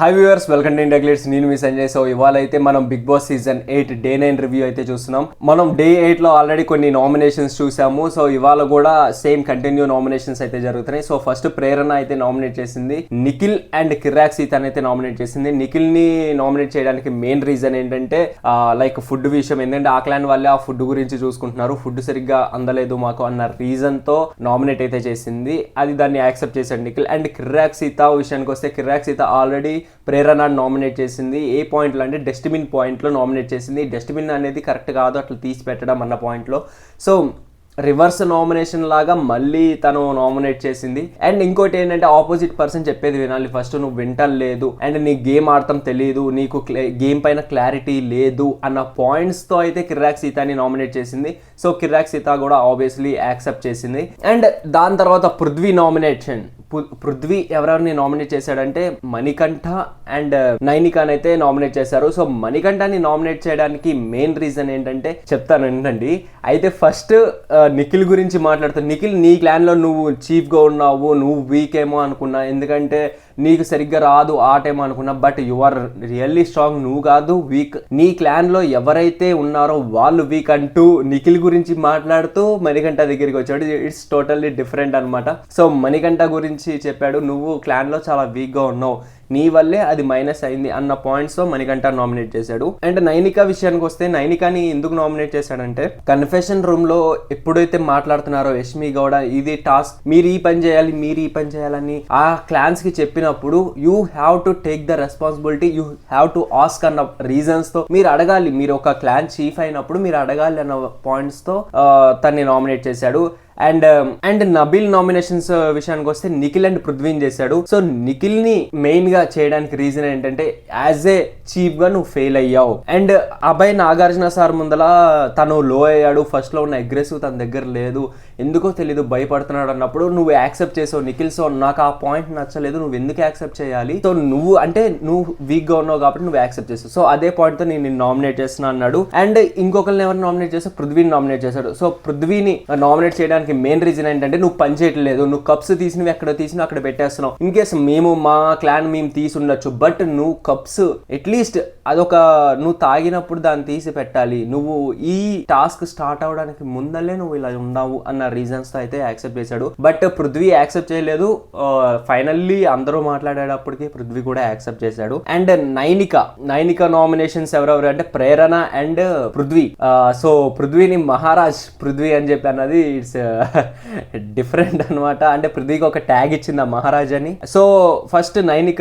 Hi viewers welcome to India Glitz నేను మీ Sanjay so ఇవాళ అయితే మనం Bigg Boss season eight day nine review అయితే చూస్తున్నాం మనం డే ఎయిట్ లో ఆల్రెడీ కొన్ని నామినేషన్స్ చూసాము సో ఇవాళ కూడా సేమ్ కంటిన్యూ నామినేషన్స్ అయితే జరుగుతున్నాయి సో ఫస్ట్ ప్రేరణ అయితే నామినేట్ చేసింది నిఖిల్ అండ్ కిరాక్ సీతన్ అయితే నామినేట్ చేసింది నిఖిల్ ని నామినేట్ చేయడానికి మెయిన్ రీజన్ ఏంటంటే లైక్ ఫుడ్ విషయం ఏంటంటే ఆ వాళ్ళే ఆ ఫుడ్ గురించి చూసుకుంటున్నారు ఫుడ్ సరిగ్గా అందలేదు మాకు అన్న రీజన్ తో నామినేట్ అయితే చేసింది అది దాన్ని యాక్సెప్ట్ చేశాడు నిఖిల్ అండ్ కిరాక్ సీత విషయానికి వస్తే కిరాక్ సీత ఆల్రెడీ ప్రేరణ నామినేట్ చేసింది ఏ పాయింట్లో అంటే డస్ట్బిన్ పాయింట్లో నామినేట్ చేసింది డస్ట్బిన్ అనేది కరెక్ట్ కాదు అట్లా తీసి పెట్టడం అన్న పాయింట్లో సో రివర్స్ నామినేషన్ లాగా మళ్ళీ తను నామినేట్ చేసింది అండ్ ఇంకోటి ఏంటంటే ఆపోజిట్ పర్సన్ చెప్పేది వినాలి ఫస్ట్ నువ్వు లేదు అండ్ నీ గేమ్ ఆడటం తెలియదు నీకు గేమ్ పైన క్లారిటీ లేదు అన్న పాయింట్స్తో అయితే కిర్రాక్ సీతాని నామినేట్ చేసింది సో కిర్రాక్ సీత కూడా ఆబ్వియస్లీ యాక్సెప్ట్ చేసింది అండ్ దాని తర్వాత పృథ్వీ నామినేషన్ పృథ్వీ ఎవరెవరిని నామినేట్ చేశాడంటే మణికంఠ అండ్ uh, నైనికానైతే నామినేట్ చేశారు సో మణికంఠని నామినేట్ చేయడానికి మెయిన్ రీజన్ ఏంటంటే చెప్తాను ఏంటండి అయితే ఫస్ట్ uh, నిఖిల్ గురించి మాట్లాడుతాను నిఖిల్ నీ క్లాన్లో నువ్వు చీఫ్గా ఉన్నావు నువ్వు వీక్ ఏమో అనుకున్నా ఎందుకంటే నీకు సరిగ్గా రాదు ఆ టైం అనుకున్నా but you are really strong నువ్వు కాదు వీక్ నీ క్లాన్లో ఎవరైతే ఉన్నారో వాళ్ళు వీక్ అంటూ నిఖిల్ గురించి మాట్లాడుతూ మణికంట దగ్గరికి వచ్చాడు ఇట్స్ టోటల్లీ డిఫరెంట్ అనమాట సో మణికంఠ గురించి చెప్పాడు నువ్వు క్లాన్లో చాలా వీక్గా ఉన్నావు నీ వల్లే అది మైనస్ అయింది అన్న పాయింట్స్తో మణికంఠ నామినేట్ చేశాడు అండ్ నైనిక విషయానికి వస్తే నైనికాని ఎందుకు నామినేట్ చేశాడంటే కన్ఫెషన్ రూమ్లో ఎప్పుడైతే మాట్లాడుతున్నారో యష్మి గౌడ ఇది టాస్క్ మీరు ఈ పని చేయాలి మీరు ఈ పని చేయాలని ఆ క్లాన్స్కి చెప్పినప్పుడు you have to take the responsibility you have to ask అన్న రీజన్స్తో మీరు అడగాలి మీరు ఒక క్లాన్ చీఫ్ అయినప్పుడు మీరు అడగాలి అన్న పాయింట్స్తో తన్ని నామినేట్ చేశాడు అండ్ అండ్ నబిల్ నామినేషన్స్ విషయానికి వస్తే నిఖిల్ అండ్ పృథ్వీని చేశాడు సో నిఖిల్ ని మెయిన్ గా చేయడానికి రీజన్ ఏంటంటే యాజ్ ఏ చీఫ్ గా నువ్వు ఫెయిల్ అయ్యావు and uh, Abhay Nagarjuna sir ముందల తను లో అయ్యాడు ఫస్ట్ లో ఉన్న అగ్రెసివ్ తన దగ్గర లేదు ఎందుకో తెలియదు భయపడుతున్నాడు అన్నప్పుడు నువ్వు యాక్సెప్ట్ చేసావు నిఖిల్ సో నాకు ఆ పాయింట్ నచ్చలేదు నువ్వు ఎందుకు యాక్సెప్ట్ చేయాలి సో నువ్వు అంటే నువ్వు వీక్గా ఉన్నావు కాబట్టి నువ్వు యాక్సెప్ట్ చేసావు సో అదే పాయింట్తో నేను నామినేట్ చేస్తున్నా అన్నాడు అండ్ ఇంకొకరిని ఎవరు నామినేట్ చేసావు పృథ్వీని నామినేట్ చేశాడు సో పృథ్వీని నామినేట్ చేయడానికి మెయిన్ రీజన్ ఏంటంటే నువ్వు పని చేయట్లేదు నువ్వు కప్స్ తీసినవి ఎక్కడ తీసినవి అక్కడ పెట్టేస్తున్నావు ఇన్ కేస్ మేము మా క్లాన్ మేము తీసి ఉండొచ్చు బట్ నువ్వు కప్స్ అట్లీస్ట్ అదొక నువ్వు తాగినప్పుడు దాన్ని తీసి పెట్టాలి నువ్వు ఈ టాస్క్ స్టార్ట్ అవడానికి ముందలే నువ్వు ఇలా ఉన్నావు అన్న రీజన్స్ తో అయితే యాక్సెప్ట్ చేశాడు బట్ పృథ్వీ యాక్సెప్ట్ చేయలేదు ఫైనల్లీ అందరూ మాట్లాడేటప్పటికి పృథ్వీ కూడా యాక్సెప్ట్ చేశాడు అండ్ నైనిక నైనిక నామినేషన్స్ ఎవరెవరు అంటే ప్రేరణ అండ్ పృథ్వీ సో పృథ్వీని మహారాజ్ పృథ్వీ అని చెప్పి అన్నది ఇట్స్ డిఫరెంట్ అనమాట అంటే పృథ్వీకి ఒక ట్యాగ్ ఇచ్చింది ఆ మహారాజ్ అని సో ఫస్ట్ నైనిక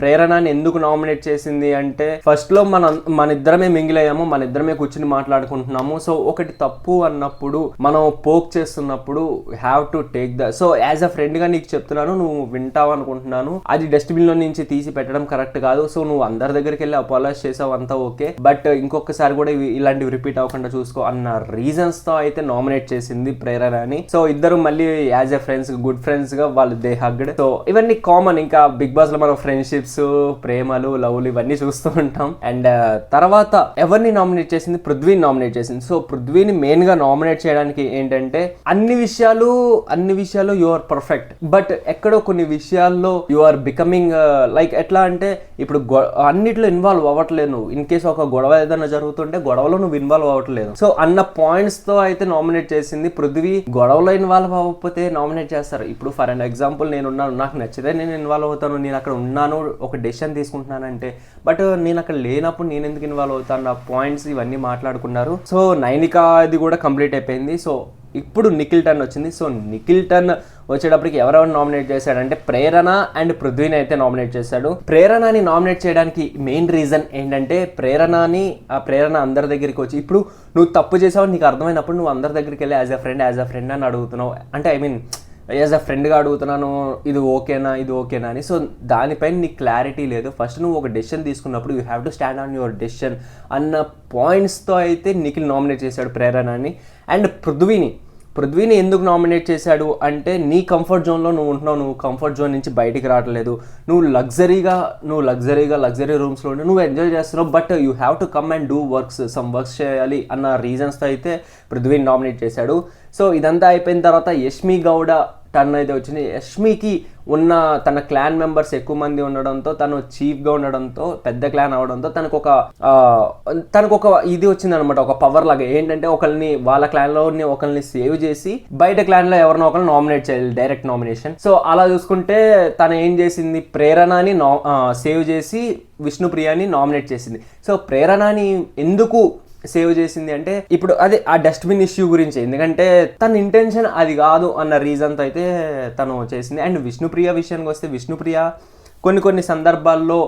ప్రేరణని ఎందుకు నామినేట్ చేసింది అంటే ఫస్ట్ లో మనం మన ఇద్దరమే మింగిలయ్యాము మన ఇద్దరమే కూర్చుని మాట్లాడుకుంటున్నాము సో ఒకటి తప్పు అన్నప్పుడు మనం పోక్ చేస్తున్నప్పుడు have to take the so as a ఫ్రెండ్గా నీకు చెప్తున్నాను నువ్వు వింటావు అనుకుంటున్నాను అది లో నుంచి తీసి పెట్టడం కరెక్ట్ కాదు సో నువ్వు అందరి దగ్గరికి వెళ్ళి అపాలజీ చేసావు అంతా ఓకే బట్ ఇంకొకసారి కూడా ఇలాంటివి రిపీట్ అవ్వకుండా చూసుకో అన్న రీజన్స్ తో అయితే నామినేట్ చేసింది ప్రేరణ అని సో ఇద్దరు మళ్ళీ యాజ్ ఎ ఫ్రెండ్స్ గుడ్ గా వాళ్ళు దే హగ్డ్ సో ఇవన్నీ కామన్ ఇంకా బిగ్ బాస్ మన మనం ఫ్రెండ్షిప్స్ ప్రేమలు లవ్లు ఇవన్నీ చూస్తూ ఉంటాం అండ్ తర్వాత ఎవరిని నామినేట్ చేసింది పృథ్వీని నామినేట్ చేసింది సో పృథ్వీని మెయిన్గా నామినేట్ చేయడానికి ఏంటంటే అన్ని విషయాలు అన్ని విషయాలు యు ఆర్ పర్ఫెక్ట్ బట్ ఎక్కడో కొన్ని విషయాల్లో యు ఆర్ బికమింగ్ లైక్ ఎట్లా అంటే ఇప్పుడు అన్నిట్లో ఇన్వాల్వ్ అవ్వట్లేదు నువ్వు ఇన్ కేసు ఒక గొడవ ఏదైనా జరుగుతుంటే గొడవలో నువ్వు ఇన్వాల్వ్ అవ్వట్లేదు సో అన్న పాయింట్స్ తో అయితే నామినేట్ చేసింది పృథ్వీ గొడవలో ఇన్వాల్వ్ అవ్వకపోతే నామినేట్ చేస్తారు ఇప్పుడు ఫర్ అన్ ఎగ్జాంపుల్ నేనున్నాను నాకు నచ్చితే నేను ఇన్వాల్వ్ అవుతాను నేను అక్కడ ఉన్న ఉన్నాను ఒక డెసిషన్ తీసుకుంటున్నానంటే బట్ నేను అక్కడ లేనప్పుడు నేను ఎందుకు ఇన్వాల్వ్ అవుతాను నా పాయింట్స్ ఇవన్నీ మాట్లాడుకున్నారు సో అది కూడా కంప్లీట్ అయిపోయింది సో ఇప్పుడు నిఖిల్ టన్ వచ్చింది సో నిఖిల్ టన్ వచ్చేటప్పటికి ఎవరెవరు నామినేట్ చేశాడంటే ప్రేరణ అండ్ పృథ్వీని అయితే నామినేట్ చేశాడు ప్రేరణని నామినేట్ చేయడానికి మెయిన్ రీజన్ ఏంటంటే ప్రేరణని ఆ ప్రేరణ అందరి దగ్గరికి వచ్చి ఇప్పుడు నువ్వు తప్పు చేసావు నీకు అర్థమైనప్పుడు నువ్వు అందరి దగ్గరికి వెళ్ళి as a friend as a friend అని అడుగుతున్నావు అంటే ఐ మీన్ యాజ్ అ ఫ్రెండ్గా అడుగుతున్నాను ఇది ఓకేనా ఇది ఓకేనా అని సో దానిపైన నీకు క్లారిటీ లేదు ఫస్ట్ నువ్వు ఒక డెసిషన్ తీసుకున్నప్పుడు you have to stand on your decision అన్న పాయింట్స్తో అయితే నిఖిల్ నామినేట్ చేశాడు ప్రేరణని అండ్ పృథ్వీని పృథ్వీని ఎందుకు నామినేట్ చేశాడు అంటే నీ కంఫర్ట్ జోన్లో నువ్వు ఉంటున్నావు నువ్వు కంఫర్ట్ జోన్ నుంచి బయటికి రావట్లేదు నువ్వు లగ్జరీగా నువ్వు లగ్జరీగా లగ్జరీ రూమ్స్లో నువ్వు ఎంజాయ్ చేస్తున్నావు but you have to come and do works some works చేయాలి అన్న రీజన్స్తో అయితే పృథ్వీని నామినేట్ చేశాడు సో ఇదంతా అయిపోయిన తర్వాత యష్మి గౌడ టర్న్ అయితే వచ్చింది యష్మికి ఉన్న తన క్లాన్ మెంబర్స్ ఎక్కువ మంది ఉండడంతో తను చీఫ్గా ఉండడంతో పెద్ద క్లాన్ అవడంతో తనకు ఒక తనకు ఒక ఇది వచ్చింది అనమాట ఒక పవర్ లాగా ఏంటంటే ఒకరిని వాళ్ళ క్లాన్లో ఒకరిని సేవ్ చేసి బయట క్లాన్లో ఎవరినో ఒకరిని నామినేట్ చేయాలి డైరెక్ట్ నామినేషన్ సో అలా చూసుకుంటే తను ఏం చేసింది ప్రేరణని సేవ్ చేసి విష్ణుప్రియాని నామినేట్ చేసింది సో ప్రేరణని ఎందుకు సేవ్ చేసింది అంటే ఇప్పుడు అది ఆ డస్ట్బిన్ ఇష్యూ గురించి ఎందుకంటే తన ఇంటెన్షన్ అది కాదు అన్న రీజన్తో అయితే తను చేసింది అండ్ విష్ణుప్రియ విషయానికి వస్తే విష్ణుప్రియ కొన్ని కొన్ని సందర్భాల్లో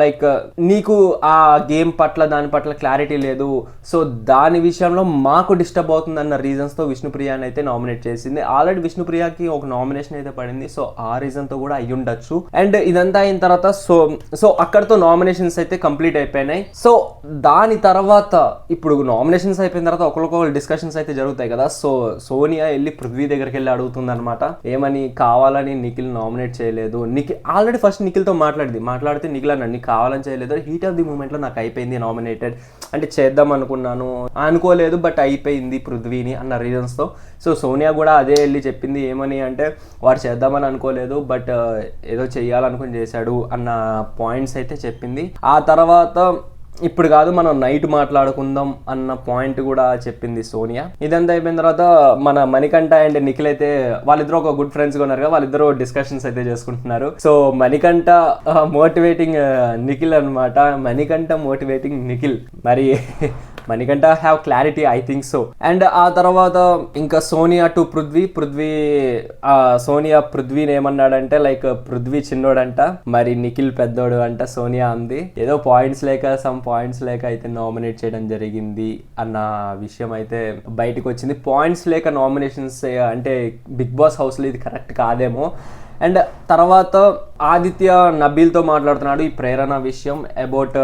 లైక్ నీకు ఆ గేమ్ పట్ల దాని పట్ల క్లారిటీ లేదు సో దాని విషయంలో మాకు డిస్టర్బ్ అవుతుంది అన్న రీజన్స్తో విష్ణుప్రియాని అయితే నామినేట్ చేసింది ఆల్రెడీ విష్ణుప్రియాకి ఒక నామినేషన్ అయితే పడింది సో ఆ రీజన్తో కూడా అయ్యి ఉండొచ్చు అండ్ ఇదంతా అయిన తర్వాత సో సో అక్కడతో నామినేషన్స్ అయితే కంప్లీట్ అయిపోయినాయి సో దాని తర్వాత ఇప్పుడు నామినేషన్స్ అయిపోయిన తర్వాత ఒకరికొకరు డిస్కషన్స్ అయితే జరుగుతాయి కదా సో సోనియా వెళ్ళి పృథ్వీ దగ్గరికి వెళ్ళి అడుగుతుంది అనమాట ఏమని కావాలని నిఖిల్ నామినేట్ చేయలేదు నిఖిల్ ఆల్రెడీ ఫస్ట్ నిఖిల్తో మాట్లాడింది మాట్లాడితే నిఖిల్ నండి కావాలని చేయలేదు హీట్ ఆఫ్ ది మూమెంట్లో నాకు అయిపోయింది నామినేటెడ్ అంటే చేద్దాం అనుకున్నాను అనుకోలేదు బట్ అయిపోయింది పృథ్వీని అన్న రీజన్స్తో సో సోనియా కూడా అదే వెళ్ళి చెప్పింది ఏమని అంటే వాడు చేద్దామని అనుకోలేదు బట్ uh, ఏదో చేయాలనుకుని చేశాడు అన్న పాయింట్స్ అయితే చెప్పింది ఆ తర్వాత ఇప్పుడు కాదు మనం నైట్ మాట్లాడుకుందాం అన్న పాయింట్ కూడా చెప్పింది సోనియా ఇదంతా అయిపోయిన తర్వాత మన మణికంఠ అండ్ నిఖిల్ అయితే వాళ్ళిద్దరూ ఒక గుడ్ ఫ్రెండ్స్ ఉన్నారు వాళ్ళిద్దరు వాళ్ళిద్దరూ డిస్కషన్స్ అయితే చేసుకుంటున్నారు so Manikanta motivating uh, uh, Nikhil అనమాట మణికంఠ మోటివేటింగ్ నిఖిల్ మరి Manikanta have clarity I think so and ఆ తర్వాత ఇంకా సోనియా టు పృథ్వీ పృథ్వీ సోనియా పృథ్వీని ఏమన్నాడంటే లైక్ పృథ్వీ చిన్నోడంట మరి నిఖిల్ పెద్దోడు అంట సోనియా అంది ఏదో పాయింట్స్ లేక సమ్ పాయింట్స్ లేక అయితే నామినేట్ చేయడం జరిగింది అన్న విషయం అయితే బయటకు వచ్చింది పాయింట్స్ లేక నామినేషన్స్ అంటే బిగ్ బాస్ హౌస్లో ఇది కరెక్ట్ కాదేమో అండ్ తర్వాత ఆదిత్య నబీల్తో మాట్లాడుతున్నాడు ఈ ప్రేరణ విషయం అబౌట్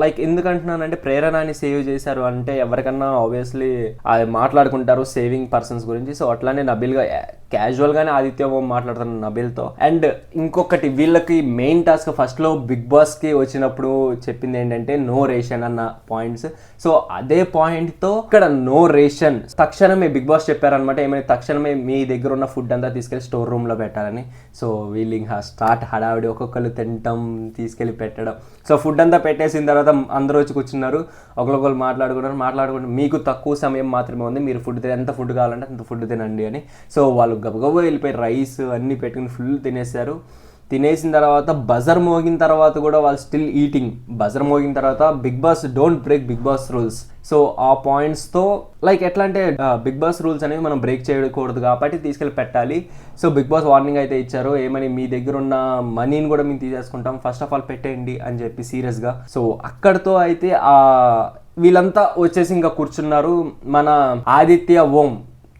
లైక్ ఎందుకంటున్నానంటే ప్రేరణని సేవ్ చేశారు అంటే ఎవరికన్నా ఆబ్వియస్లీ అది మాట్లాడుకుంటారు సేవింగ్ పర్సన్స్ గురించి సో అట్లానే నబిల్గా క్యాజువల్గానే ఆదిత్య ఓం మాట్లాడుతున్నాను నబిల్తో అండ్ ఇంకొకటి వీళ్ళకి మెయిన్ టాస్క్ ఫస్ట్లో బిగ్ బాస్కి వచ్చినప్పుడు చెప్పింది ఏంటంటే నో రేషన్ అన్న పాయింట్స్ సో అదే పాయింట్తో ఇక్కడ నో రేషన్ తక్షణమే బిగ్ బాస్ చెప్పారనమాట ఏమైనా తక్షణమే మీ దగ్గర ఉన్న ఫుడ్ అంతా తీసుకెళ్ళి స్టోర్ రూమ్లో పెట్టాలని సో వీళ్ళు ఇంకా స్టార్ట్ హడావిడి ఒక్కొక్కరు తినటం తీసుకెళ్ళి పెట్టడం సో ఫుడ్ అంతా పెట్టేసిన తర్వాత తర్వాత అందరూ వచ్చి కూర్చున్నారు ఒకరికొకరు మాట్లాడుకున్నారు మాట్లాడుకుంటే మీకు తక్కువ సమయం మాత్రమే ఉంది మీరు ఫుడ్ ఎంత ఫుడ్ కావాలంటే అంత ఫుడ్ తినండి అని సో వాళ్ళు గబగబా వెళ్ళిపోయి రైస్ అన్నీ పెట్టుకుని ఫుల్ తినేశారు తినేసిన తర్వాత బజర్ మోగిన తర్వాత కూడా వాళ్ళు స్టిల్ ఈటింగ్ బజర్ మోగిన తర్వాత big boss don't break big boss rules so ఆ పాయింట్స్తో లైక్ ఎట్లా అంటే బిగ్ బాస్ రూల్స్ అనేవి మనం బ్రేక్ చేయకూడదు కాబట్టి తీసుకెళ్ళి పెట్టాలి సో బిగ్ బాస్ వార్నింగ్ అయితే ఇచ్చారు ఏమని మీ దగ్గర ఉన్న మనీని కూడా మేము తీసేసుకుంటాం ఫస్ట్ ఆఫ్ ఆల్ పెట్టేయండి అని చెప్పి సీరియస్గా సో అక్కడితో అయితే ఆ వీళ్ళంతా వచ్చేసి ఇంకా కూర్చున్నారు మన ఆదిత్య ఓం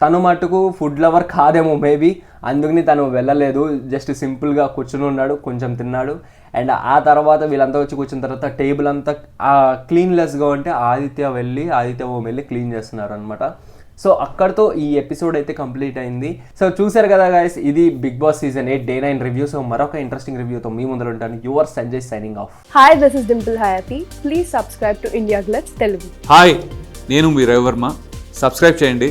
తను మటుకు ఫుడ్ లవర్ కాదేమో మేబీ అందుకని తను వెళ్ళలేదు జస్ట్ సింపుల్గా కూర్చుని ఉన్నాడు కొంచెం తిన్నాడు అండ్ ఆ తర్వాత వీళ్ళంతా వచ్చి కూర్చున్న తర్వాత టేబుల్ అంతా క్లీన్లెస్గా ఉంటే ఆదిత్య వెళ్ళి ఆదిత్య ఓం వెళ్ళి క్లీన్ చేస్తున్నారు అనమాట సో అక్కడతో ఈ ఎపిసోడ్ అయితే కంప్లీట్ అయింది సో చూసారు కదా గాయస్ ఇది big boss season eight day nine review so మరొక ఇంట్రెస్టింగ్ రివ్యూతో మీ ముందర ఉంటాను your Sanjay signing off hi this is Dimple Hayathi please subscribe to India Glitz Telugu hi నేను మీ రవివర్మ సబ్స్క్రైబ్ చేయండి